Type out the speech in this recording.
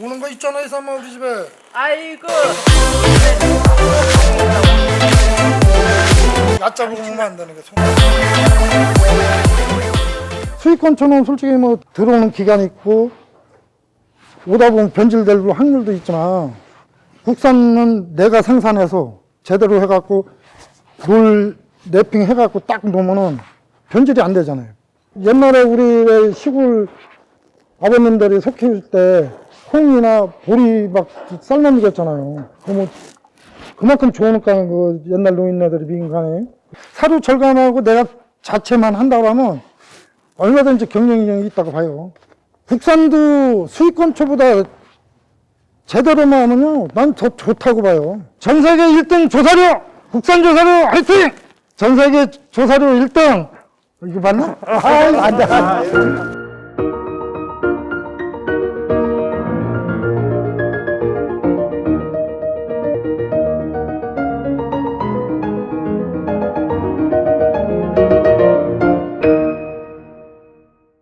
오는 거 있잖아 이 사람 우리 집에. 아이고. 얕잡아 먹으면 안 되는 게 수익권처는 솔직히 뭐 들어오는 기간이 있고 오다 보면 변질될 확률도 있지만 국산은 내가 생산해서 제대로 해갖고 물 랩핑 해갖고 딱 놓으면은 변질이 안 되잖아요. 옛날에 우리 왜 시골 아버님들이 소 키울 때 콩이나 보리 막 삶아먹였잖아요. 그뭐 그만큼 좋으니까 그 옛날 노인네들이 민간에 사료 절감하고 내가 자체만 한다고 하면 얼마든지 경쟁력이 있다고 봐요. 국산도 수입권초보다 제대로만 하면요, 난 더 좋다고 봐요. 전 세계 1등 조사료! 국산 조사료 화이팅! 전 세계 조사료 1등! 이거 맞나? 아, 안 돼.